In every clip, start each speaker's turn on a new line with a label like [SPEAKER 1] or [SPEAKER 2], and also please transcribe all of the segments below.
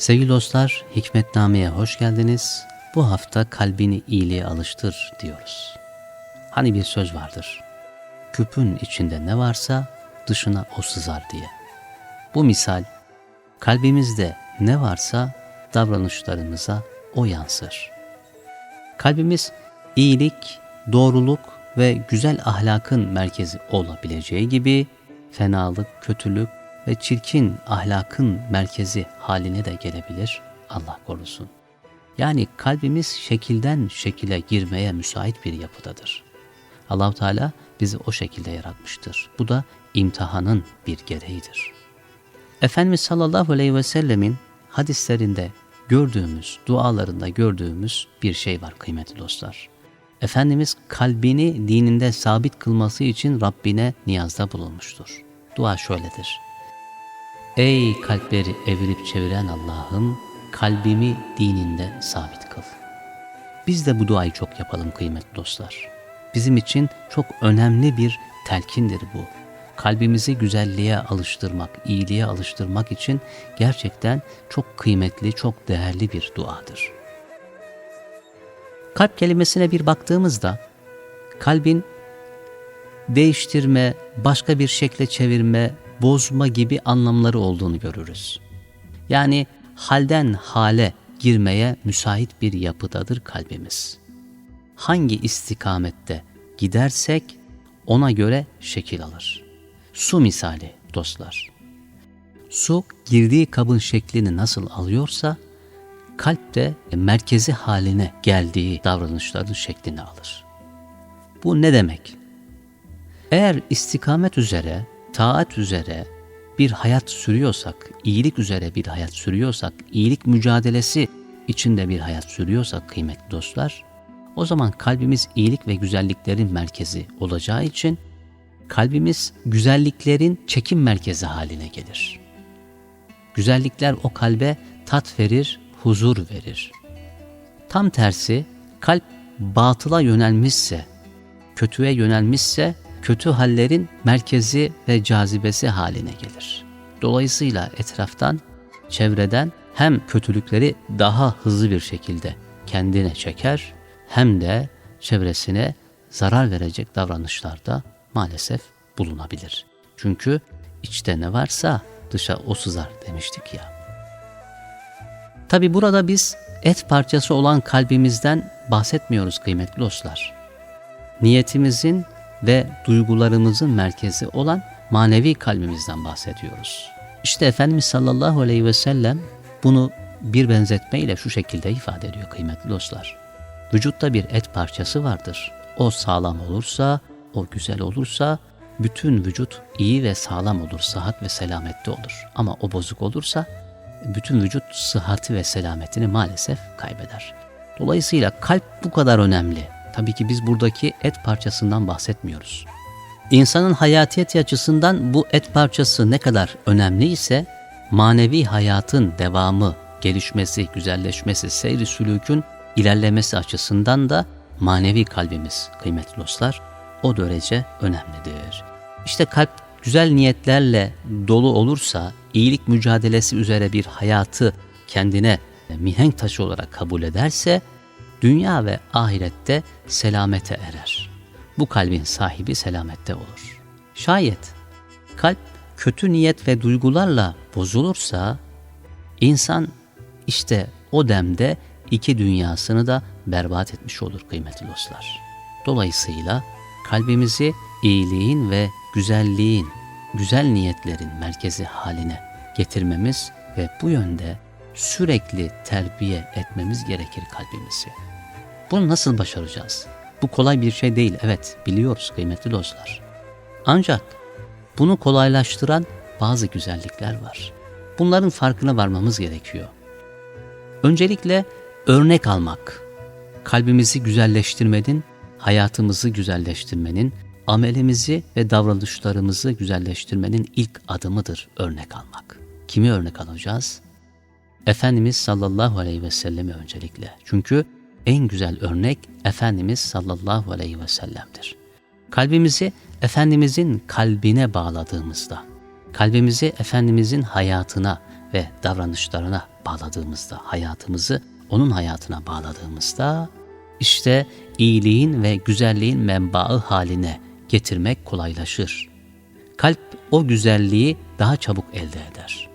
[SPEAKER 1] Sevgili dostlar, Hikmetname'ye hoş geldiniz. Bu hafta kalbini iyiliğe alıştır diyoruz. Hani bir söz vardır. Küpün içinde ne varsa dışına o sızar diye. Bu misal, kalbimizde ne varsa davranışlarımıza o yansır. Kalbimiz iyilik, doğruluk ve güzel ahlakın merkezi olabileceği gibi fenalık, kötülük ve çirkin ahlakın merkezi haline de gelebilir Allah korusun. Yani kalbimiz şekilden şekile girmeye müsait bir yapıdadır. Allahu Teala bizi o şekilde yaratmıştır. Bu da imtihanın bir gereğidir. Efendimiz sallallahu aleyhi ve sellemin hadislerinde gördüğümüz, dualarında gördüğümüz bir şey var kıymetli dostlar. Efendimiz kalbini dininde sabit kılması için Rabbine niyazda bulunmuştur. Dua şöyledir. Ey kalpleri evirip çeviren Allah'ım, kalbimi dininde sabit kıl. Biz de bu duayı çok yapalım kıymetli dostlar. Bizim için çok önemli bir telkindir bu. Kalbimizi güzelliğe alıştırmak, iyiliğe alıştırmak için gerçekten çok kıymetli, çok değerli bir duadır. Kalp kelimesine bir baktığımızda kalbin değiştirme, başka bir şekle çevirme, bozma gibi anlamları olduğunu görürüz. Yani halden hale girmeye müsait bir yapıdadır kalbimiz. Hangi istikamette gidersek ona göre şekil alır. Su misali dostlar. Su girdiği kabın şeklini nasıl alıyorsa kalp de merkezi haline geldiği davranışların şeklini alır. Bu ne demek? Eğer istikamet üzere, taat üzere bir hayat sürüyorsak, iyilik üzere bir hayat sürüyorsak, iyilik mücadelesi içinde bir hayat sürüyorsak kıymetli dostlar, o zaman kalbimiz iyilik ve güzelliklerin merkezi olacağı için kalbimiz güzelliklerin çekim merkezi haline gelir. Güzellikler o kalbe tat verir, huzur verir. Tam tersi kalp batıla yönelmişse, kötüye yönelmişse kötü hallerin merkezi ve cazibesi haline gelir. Dolayısıyla etraftan, çevreden hem kötülükleri daha hızlı bir şekilde kendine çeker hem de çevresine zarar verecek davranışlarda maalesef bulunabilir. Çünkü içte ne varsa dışa o sızar demiştik ya. Tabi burada biz et parçası olan kalbimizden bahsetmiyoruz kıymetli dostlar. Niyetimizin ve duygularımızın merkezi olan manevi kalbimizden bahsediyoruz. İşte Efendimiz sallallahu aleyhi ve sellem bunu bir benzetmeyle şu şekilde ifade ediyor kıymetli dostlar. Vücutta bir et parçası vardır. O sağlam olursa, o güzel olursa bütün vücut iyi ve sağlam olur, sıhhat ve selamette olur. Ama o bozuk olursa bütün vücut sıhhati ve selametini maalesef kaybeder. Dolayısıyla kalp bu kadar önemli. Tabii ki biz buradaki et parçasından bahsetmiyoruz. İnsanın hayatiyeti açısından bu et parçası ne kadar önemli ise manevi hayatın devamı, gelişmesi, güzelleşmesi, seyri sülükün ilerlemesi açısından da manevi kalbimiz kıymetli dostlar o derece önemlidir. İşte kalp güzel niyetlerle dolu olursa, iyilik mücadelesi üzere bir hayatı kendine mihenk taşı olarak kabul ederse, dünya ve ahirette selamete erer. Bu kalbin sahibi selamette olur. Şayet kalp kötü niyet ve duygularla bozulursa, insan işte o demde iki dünyasını da berbat etmiş olur kıymetli dostlar. Dolayısıyla kalbimizi iyiliğin ve güzelliğin, güzel niyetlerin merkezi haline getirmemiz ve bu yönde sürekli terbiye etmemiz gerekir kalbimizi. Bunu nasıl başaracağız? Bu kolay bir şey değil, evet biliyoruz kıymetli dostlar. Ancak bunu kolaylaştıran bazı güzellikler var. Bunların farkına varmamız gerekiyor. Öncelikle örnek almak, kalbimizi güzelleştirmenin, hayatımızı güzelleştirmenin, amelimizi ve davranışlarımızı güzelleştirmenin ilk adımıdır örnek almak. Kimi örnek alacağız? Efendimiz sallallahu aleyhi ve sellemi öncelikle. Çünkü en güzel örnek Efendimiz sallallahu aleyhi ve sellem'dir. Kalbimizi Efendimizin kalbine bağladığımızda, kalbimizi Efendimizin hayatına ve davranışlarına bağladığımızda, hayatımızı onun hayatına bağladığımızda işte iyiliğin ve güzelliğin menbaı haline getirmek kolaylaşır. Kalp o güzelliği daha çabuk elde eder.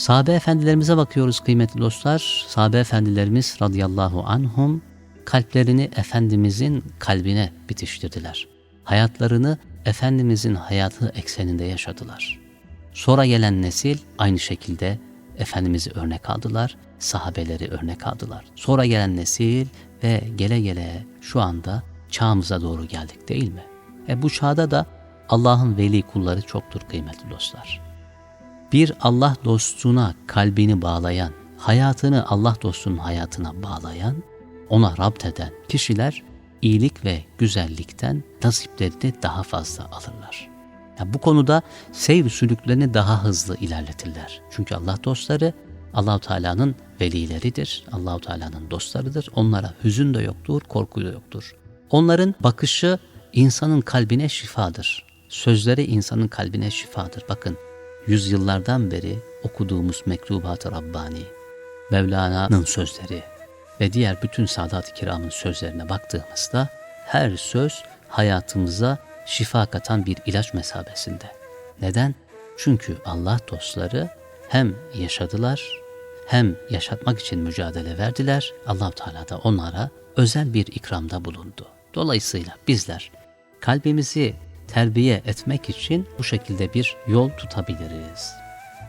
[SPEAKER 1] Sahabe efendilerimize bakıyoruz kıymetli dostlar. Sahabe efendilerimiz radıyallahu anhum kalplerini Efendimizin kalbine bitiştirdiler. Hayatlarını Efendimizin hayatı ekseninde yaşadılar. Sonra gelen nesil aynı şekilde Efendimiz'i örnek aldılar, sahabeleri örnek aldılar. Sonra gelen nesil ve gele gele şu anda çağımıza doğru geldik değil mi? E bu çağda da Allah'ın veli kulları çoktur kıymetli dostlar. Bir Allah dostuna kalbini bağlayan, hayatını Allah dostunun hayatına bağlayan, ona rapt eden kişiler iyilik ve güzellikten nasiplerini daha fazla alırlar. Yani bu konuda seyr sülüklerini daha hızlı ilerletirler. Çünkü Allah dostları Allahu Teala'nın velileridir. Allahu Teala'nın dostlarıdır. Onlara hüzün de yoktur, korku da yoktur. Onların bakışı insanın kalbine şifadır. Sözleri insanın kalbine şifadır. Bakın yüzyıllardan beri okuduğumuz Mektubat-ı Rabbani, Mevlana'nın sözleri ve diğer bütün Sadat-ı Kiram'ın sözlerine baktığımızda her söz hayatımıza şifa katan bir ilaç mesabesinde. Neden? Çünkü Allah dostları hem yaşadılar hem yaşatmak için mücadele verdiler. allah Teala da onlara özel bir ikramda bulundu. Dolayısıyla bizler kalbimizi terbiye etmek için bu şekilde bir yol tutabiliriz.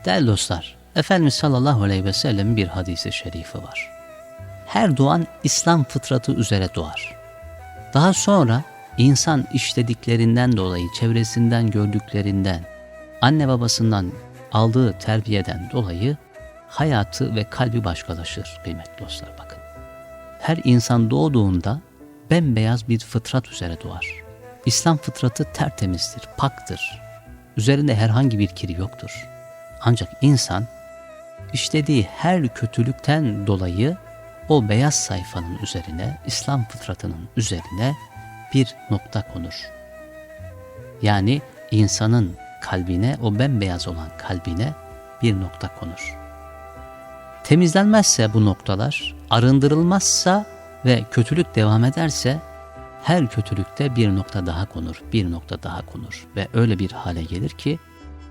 [SPEAKER 1] Değerli dostlar, Efendimiz sallallahu aleyhi ve sellem'in bir hadisi şerifi var. Her doğan İslam fıtratı üzere doğar. Daha sonra insan işlediklerinden dolayı, çevresinden gördüklerinden, anne babasından aldığı terbiyeden dolayı hayatı ve kalbi başkalaşır kıymetli dostlar bakın. Her insan doğduğunda bembeyaz bir fıtrat üzere doğar. İslam fıtratı tertemizdir, paktır. Üzerinde herhangi bir kiri yoktur. Ancak insan işlediği her kötülükten dolayı o beyaz sayfanın üzerine, İslam fıtratının üzerine bir nokta konur. Yani insanın kalbine, o bembeyaz olan kalbine bir nokta konur. Temizlenmezse bu noktalar, arındırılmazsa ve kötülük devam ederse her kötülükte bir nokta daha konur, bir nokta daha konur ve öyle bir hale gelir ki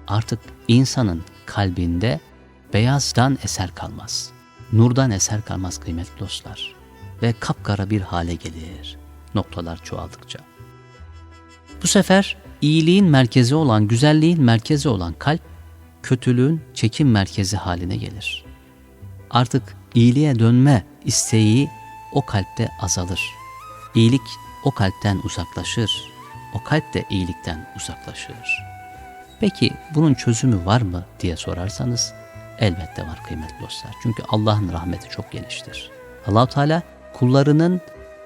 [SPEAKER 1] artık insanın kalbinde beyazdan eser kalmaz. Nurdan eser kalmaz kıymetli dostlar ve kapkara bir hale gelir noktalar çoğaldıkça. Bu sefer iyiliğin merkezi olan, güzelliğin merkezi olan kalp kötülüğün çekim merkezi haline gelir. Artık iyiliğe dönme isteği o kalpte azalır. İyilik o kalpten uzaklaşır. O kalp de iyilikten uzaklaşır. Peki bunun çözümü var mı diye sorarsanız elbette var kıymetli dostlar. Çünkü Allah'ın rahmeti çok geniştir. allah Teala kullarının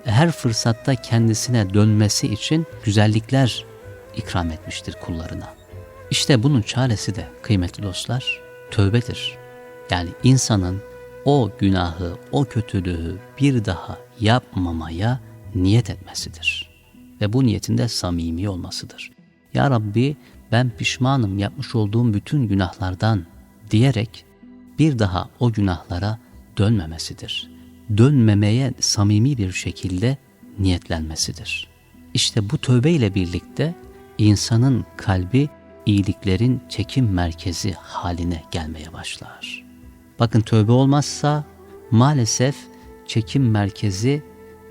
[SPEAKER 1] her fırsatta kendisine dönmesi için güzellikler ikram etmiştir kullarına. İşte bunun çaresi de kıymetli dostlar tövbedir. Yani insanın o günahı, o kötülüğü bir daha yapmamaya niyet etmesidir. Ve bu niyetinde samimi olmasıdır. Ya Rabbi ben pişmanım yapmış olduğum bütün günahlardan diyerek bir daha o günahlara dönmemesidir. Dönmemeye samimi bir şekilde niyetlenmesidir. İşte bu tövbe ile birlikte insanın kalbi iyiliklerin çekim merkezi haline gelmeye başlar. Bakın tövbe olmazsa maalesef çekim merkezi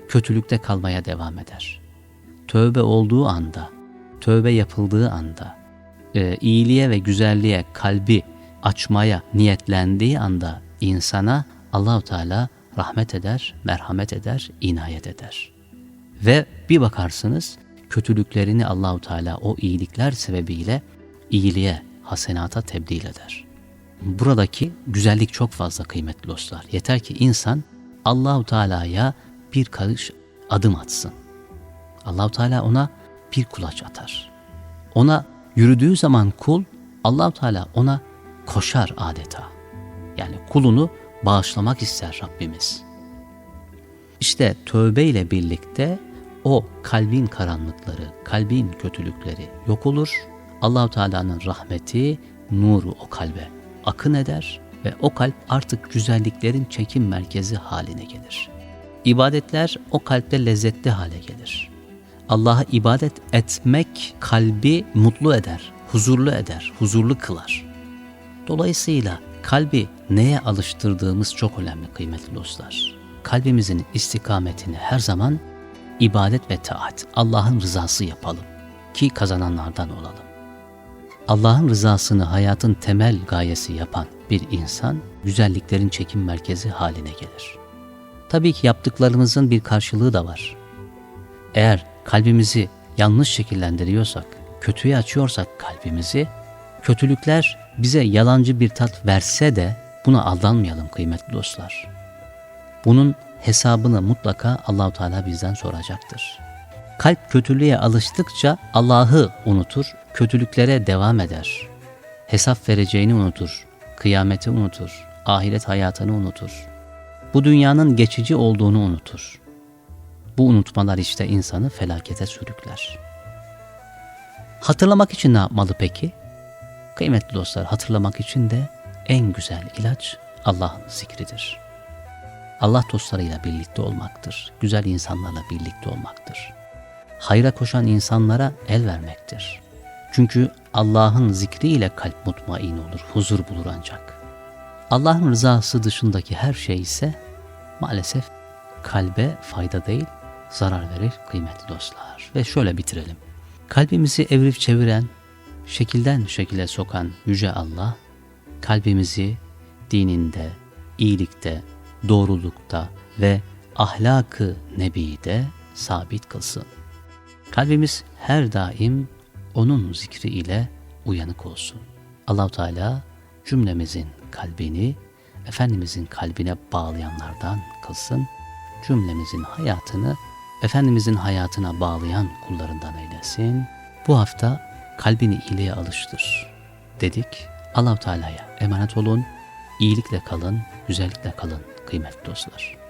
[SPEAKER 1] kötülükte kalmaya devam eder. Tövbe olduğu anda, tövbe yapıldığı anda, e, iyiliğe ve güzelliğe kalbi açmaya niyetlendiği anda insana Allahu Teala rahmet eder, merhamet eder, inayet eder. Ve bir bakarsınız kötülüklerini Allahu Teala o iyilikler sebebiyle iyiliğe, hasenata tebdil eder. Buradaki güzellik çok fazla kıymetli dostlar. Yeter ki insan Allahu Teala'ya bir karış adım atsın. Allahu Teala ona bir kulaç atar. Ona yürüdüğü zaman kul Allahu Teala ona koşar adeta. Yani kulunu bağışlamak ister Rabbimiz. İşte tövbe ile birlikte o kalbin karanlıkları, kalbin kötülükleri yok olur. Allahu Teala'nın rahmeti, nuru o kalbe akın eder ve o kalp artık güzelliklerin çekim merkezi haline gelir. İbadetler o kalpte lezzetli hale gelir. Allah'a ibadet etmek kalbi mutlu eder, huzurlu eder, huzurlu kılar. Dolayısıyla kalbi neye alıştırdığımız çok önemli kıymetli dostlar. Kalbimizin istikametini her zaman ibadet ve taat, Allah'ın rızası yapalım ki kazananlardan olalım. Allah'ın rızasını hayatın temel gayesi yapan bir insan güzelliklerin çekim merkezi haline gelir. Tabii ki yaptıklarımızın bir karşılığı da var. Eğer kalbimizi yanlış şekillendiriyorsak, kötüye açıyorsak kalbimizi, kötülükler bize yalancı bir tat verse de buna aldanmayalım kıymetli dostlar. Bunun hesabını mutlaka Allahu Teala bizden soracaktır. Kalp kötülüğe alıştıkça Allah'ı unutur, kötülüklere devam eder. Hesap vereceğini unutur, kıyameti unutur, ahiret hayatını unutur. Bu dünyanın geçici olduğunu unutur. Bu unutmalar işte insanı felakete sürükler. Hatırlamak için ne yapmalı peki? Kıymetli dostlar hatırlamak için de en güzel ilaç Allah'ın zikridir. Allah dostlarıyla birlikte olmaktır. Güzel insanlarla birlikte olmaktır. Hayra koşan insanlara el vermektir. Çünkü Allah'ın zikriyle kalp mutmain olur, huzur bulur ancak. Allah'ın rızası dışındaki her şey ise maalesef kalbe fayda değil, zarar verir kıymetli dostlar. Ve şöyle bitirelim. Kalbimizi evirip çeviren, şekilden şekile sokan Yüce Allah, kalbimizi dininde, iyilikte, doğrulukta ve ahlakı nebide sabit kılsın. Kalbimiz her daim onun zikri ile uyanık olsun. Allahu Teala cümlemizin kalbini Efendimizin kalbine bağlayanlardan kılsın. Cümlemizin hayatını Efendimizin hayatına bağlayan kullarından eylesin. Bu hafta kalbini iyiliğe alıştır dedik. Allahu Teala'ya emanet olun. İyilikle kalın, güzellikle kalın kıymetli dostlar.